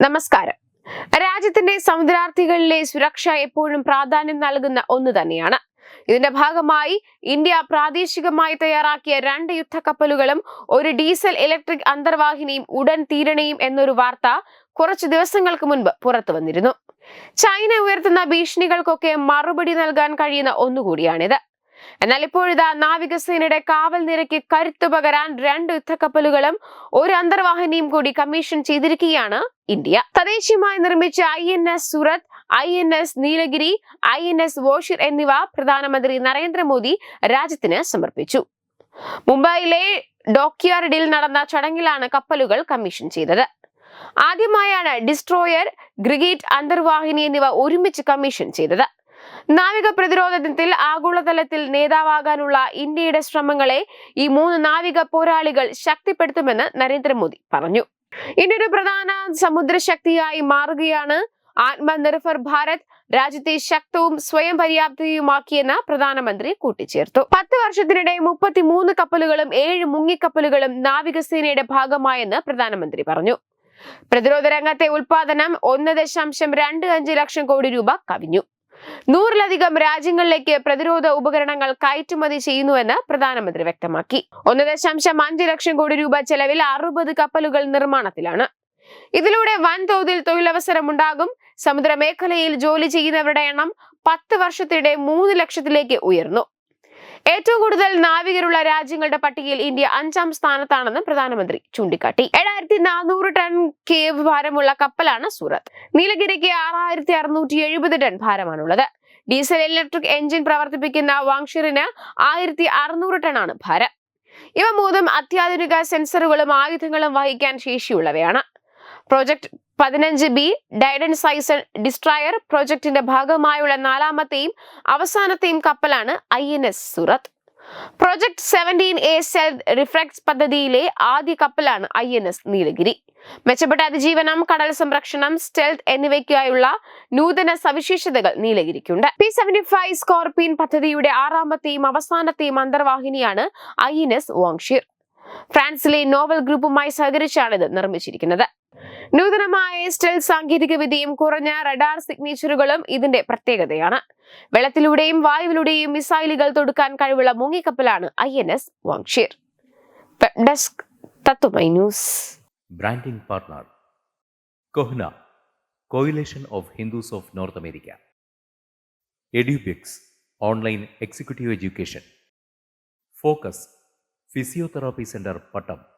നമസ്കാരം. രാജ്യത്തിന്റെ സമുദ്രാർത്ഥികളിലെ സുരക്ഷ എപ്പോഴും പ്രാധാന്യം നൽകുന്ന ഒന്ന് തന്നെയാണ്. ഇതിന്റെ ഭാഗമായി ഇന്ത്യ പ്രാദേശികമായി തയ്യാറാക്കിയ രണ്ട് യുദ്ധക്കപ്പലുകളും ഒരു ഡീസൽ ഇലക്ട്രിക് അന്തർവാഹിനിയും ഉടൻ തീരണയും എന്നൊരു വാർത്ത കുറച്ചു ദിവസങ്ങൾക്ക് മുൻപ് പുറത്തു വന്നിരുന്നു. ചൈന ഉയർത്തുന്ന ഭീഷണികൾക്കൊക്കെ മറുപടി നൽകാൻ കഴിയുന്ന ഒന്നുകൂടിയാണിത്. എന്നാൽ ഇപ്പോഴിതാ നാവികസേനയുടെ കാവൽ നിരക്ക് കരുത്തു പകരാൻ രണ്ട് യുദ്ധക്കപ്പലുകളും ഒരു അന്തർവാഹിനിയും കൂടി കമ്മീഷൻ ചെയ്തിരിക്കുകയാണ് ഇന്ത്യ. തദ്ദേശീയമായി നിർമ്മിച്ച I N S Surat I N S Nilgiri I N S Vagsheer എന്നിവ പ്രധാനമന്ത്രി നരേന്ദ്രമോദി രാജ്യത്തിന് സമർപ്പിച്ചു. മുംബൈയിലെ ഡോക്യാർഡിൽ നടന്ന ചടങ്ങിലാണ് കപ്പലുകൾ കമ്മീഷൻ ചെയ്തത്. ആദ്യമായാണ് ഡിസ്ട്രോയർ ഗ്രിഗേറ്റ് അന്തർവാഹിനി എന്നിവ ഒരുമിച്ച് കമ്മീഷൻ ചെയ്തത്. നാവിക പ്രതിരോധത്തിൽ ആഗോളതലത്തിൽ നേതാവാകാനുള്ള ഇന്ത്യയുടെ ശ്രമങ്ങളെ ഈ മൂന്ന് നാവിക പോരാളികൾ ശക്തിപ്പെടുത്തുമെന്ന് നരേന്ദ്രമോദി പറഞ്ഞു. ഇന്ത്യ ഒരു പ്രധാന സമുദ്രശക്തിയായി മാറുകയാണ്. ആത്മനിർഭർ ഭാരത് രാജ്യത്തെ ശക്തവും സ്വയം പര്യാപ്തയുമാക്കിയെന്ന് പ്രധാനമന്ത്രി കൂട്ടിച്ചേർത്തു. പത്ത് വർഷത്തിനിടെ മുപ്പത്തിമൂന്ന് കപ്പലുകളും ഏഴ് മുങ്ങിക്കപ്പലുകളും നാവികസേനയുടെ ഭാഗമായെന്ന് പ്രധാനമന്ത്രി പറഞ്ഞു. പ്രതിരോധ രംഗത്തെ ഉൽപാദനം ഒന്ന് ദശാംശം രണ്ട് അഞ്ച് ലക്ഷം കോടി രൂപ കവിഞ്ഞു. നൂറിലധികം രാജ്യങ്ങളിലേക്ക് പ്രതിരോധ ഉപകരണങ്ങൾ കയറ്റുമതി ചെയ്യുന്നുവെന്ന് പ്രധാനമന്ത്രി വ്യക്തമാക്കി. ഒന്ന് ദശാംശം അഞ്ച് ലക്ഷം കോടി രൂപ ചെലവിൽ അറുപത് കപ്പലുകൾ നിർമ്മാണത്തിലാണ്. ഇതിലൂടെ വൻതോതിൽ തൊഴിലവസരം ഉണ്ടാകും സമുദ്രമേഖലയിൽ ജോലി ചെയ്യുന്നവരുടെ എണ്ണം പത്ത് വർഷത്തിനിടെ മൂന്ന് ലക്ഷത്തിലേക്ക് ഉയർന്നു. ഏറ്റവും കൂടുതൽ നാവികരുള്ള രാജ്യങ്ങളുടെ പട്ടികയിൽ ഇന്ത്യ അഞ്ചാം സ്ഥാനത്താണെന്ന് പ്രധാനമന്ത്രി ചൂണ്ടിക്കാട്ടി. ഏഴായിരത്തി നാനൂറ് ടൺ കേവ് ഭാരമുള്ള കപ്പലാണ് സൂറത്ത്. നീലഗിരിക്ക് ആറായിരത്തി അറുന്നൂറ്റി എഴുപത് ടൺ ഭാരമാണുള്ളത്. ഡീസൽ ഇലക്ട്രിക് എഞ്ചിൻ പ്രവർത്തിപ്പിക്കുന്ന വാങ്ഷിറിന് ആയിരത്തി അറുന്നൂറ് ആണ് ഭാരം. ഇവ മൂന്നും അത്യാധുനിക സെൻസറുകളും ആയുധങ്ങളും വഹിക്കാൻ ശേഷിയുള്ളവയാണ്. പ്രോജക്ട് പതിനഞ്ച് ബി ഡൈഡൻ സൈസൺ ഡിസ്ട്രയർ പ്രോജക്ടിന്റെ ഭാഗമായുള്ള നാലാമത്തെയും അവസാനത്തെയും കപ്പലാണ് I N S Surat. Project seventeen A cell റിഫ്ലക്സ് പദ്ധതിയിലെ ആദ്യ കപ്പലാണ് ഐ എൻ എസ് നീലഗിരി. മെച്ചപ്പെട്ട അതിജീവനം കടൽ സംരക്ഷണം സ്റ്റെൽത്ത് എന്നിവയ്ക്കായുള്ള നൂതന സവിശേഷതകൾ നീലഗിരിക്കുണ്ട്. പി സെവന്റി ഫൈവ് സ്കോർപിയൻ പദ്ധതിയുടെ ആറാമത്തെയും അവസാനത്തെയും അന്തർവാഹിനിയാണ് ഐ എൻ എസ് വാങ്ഷീർ ഫ്രാൻസിലെ നോവൽ ഗ്രൂപ്പുമായി സഹകരിച്ചാണ് ഇത് നിർമ്മിച്ചിരിക്കുന്നത്. നൂതനമായ സ്റ്റെൽ സാങ്കേതിക വിദ്യയും കുറഞ്ഞ റഡാർ സിഗ്നേച്ചറുകളും ഇതിന്റെ പ്രത്യേകതയാണ്. വെള്ളത്തിലൂടെയും വായുവിലൂടെയും മിസൈലുകൾ തൊടുക്കാൻ കഴിവുള്ള മുങ്ങിക്കപ്പലാണ് I N S Vagsheer. North desk തത്തുമൈ news. Executive education. Focus physiotherapy centre Hindus